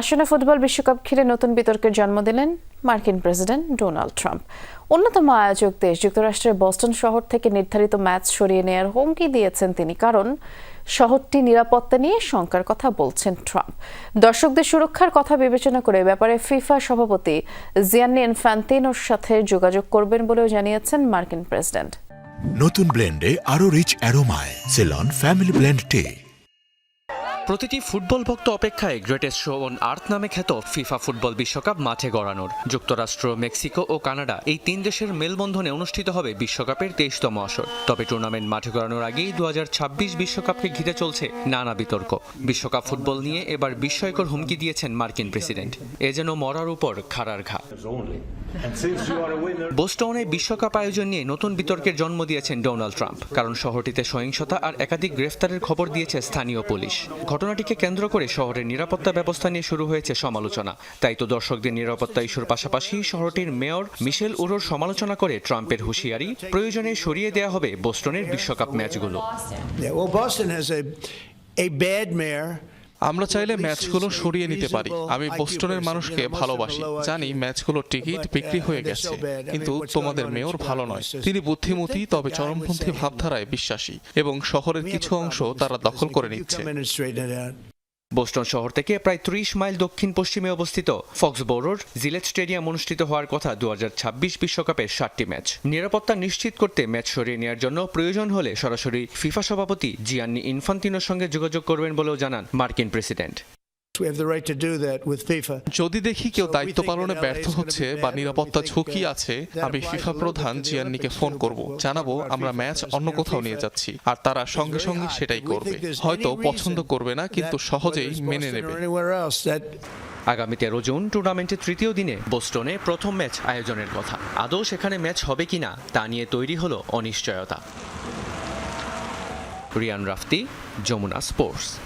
আসন্ন ফুটবল বিশ্বকাপ ঘিরে নতুন বিতর্কের জন্ম দিলেন মার্কিন প্রেসিডেন্ট ডোনাল্ড ট্রাম্প। অন্যতম আয়োজক দেশ যুক্তরাষ্ট্রের বস্টন শহর থেকে নির্ধারিত ম্যাচ সরিয়ে নেয়ার হুমকি দিয়েছেন তিনি, কারণ শহরটি নিরাপত্তা নিয়ে শঙ্কার কথা বলছেন ট্রাম্প। দর্শকদের সুরক্ষার কথা বিবেচনা করে ব্যাপারে ফিফা সভাপতি জিয়ান্নি ইনফ্যান্তিনোর সাথে যোগাযোগ করবেন বলেও জানিয়েছেন মার্কিন প্রেসিডেন্ট। নতুন ব্লেন্ডে আরও রিচ অ্যারোমায়, সেলন, ফ্যামিলি ব্লেন্ড টে। প্রতিটি ফুটবল ভক্ত অপেক্ষায় গ্রেটেস্ট শো অন আর্থ নামে খ্যাত ফিফা ফুটবল বিশ্বকাপ মাঠে গড়ানোর। যুক্তরাষ্ট্র, মেক্সিকো ও কানাডা এই তিন দেশের মেলবন্ধনে অনুষ্ঠিত হবে বিশ্বকাপের তেইশতম আসর। তবে টুর্নামেন্ট মাঠে গড়ানোর আগেই দু বিশ্বকাপকে ঘিরে চলছে নানা বিতর্ক। বিশ্বকাপ ফুটবল নিয়ে এবার বিস্ময়কর হুমকি দিয়েছেন মার্কিন প্রেসিডেন্ট। এ যেন মরার উপর খাড়ার ঘা। বোস্টনে বিশ্বকাপ আয়োজন নিয়ে নতুন বিতর্কের জন্ম দিয়েছেন ডোনাল্ড ট্রাম্প কারণ শহরটিতে সহিংসতা আর একাধিক গ্রেফতারের খবর দিয়েছে স্থানীয় পুলিশ। ঘটনাটিকে কেন্দ্র করে শহরের নিরাপত্তা ব্যবস্থা নিয়ে শুরু হয়েছে সমালোচনা। তাই তো দর্শকদের নিরাপত্তা ইস্যুর পাশাপাশি শহরটির মেয়র মিশেল উরোর সমালোচনা করে ট্রাম্পের হুঁশিয়ারি প্রয়োজনে সরিয়ে দেওয়া হবে বোস্টনের বিশ্বকাপ ম্যাচগুলো। আমরা চাইলে ম্যাচগুলো সরিয়ে নিতে পারি। আমি বোস্টনের মানুষকে ভালোবাসি। জানি ম্যাচগুলো টিকিট বিক্রি হয়ে গেছে কিন্তু তোমাদের মেয়র ভালো নয়। তিনি বুদ্ধিমতী তবে চরমপন্থী ভাবধারায় বিশ্বাসী। এবং শহরের কিছু অংশ তারা দখল করে নিচ্ছে। বোস্টন শহর থেকে প্রায় ত্রিশ মাইল দক্ষিণ পশ্চিমে অবস্থিত ফক্সবোরোর জিলেট স্টেডিয়াম অনুষ্ঠিত হওয়ার কথা দু বিশ্বকাপের সাতটি ম্যাচ। নিরাপত্তা নিশ্চিত করতে ম্যাচ সরিয়ে নেওয়ার জন্য প্রয়োজন হলে সরাসরি ফিফা সভাপতি জিয়ান্নি ইনফান্তিনোর সঙ্গে যোগাযোগ করবেন বলেও জানান মার্কিন president. We have the right to do that with FIFA. যদি দেখি কেউ দায়িত্ব পালনে ব্যর্থ হচ্ছে বা নিরাপত্তা ঝুঁকি আছে আমি ফিফা প্রধান জিয়ান্নিকে ফোন করব। জানাব আমরা ম্যাচ অন্য কোথাও নিয়ে যাচ্ছি। আর তারা সঙ্গে সঙ্গে সেটাই করবে। হয়তো পছন্দ করবে না কিন্তু সহজেই মেনে নেবে। আগামী তেরো জুন টুর্নামেন্টের তৃতীয় দিনে বোস্টনে প্রথম ম্যাচ আয়োজনের কথা। আদৌ সেখানে ম্যাচ হবে কিনা তা নিয়ে তৈরি হলো অনিশ্চয়তা। রিয়ান রাফতি যমুনা স্পোর্টস।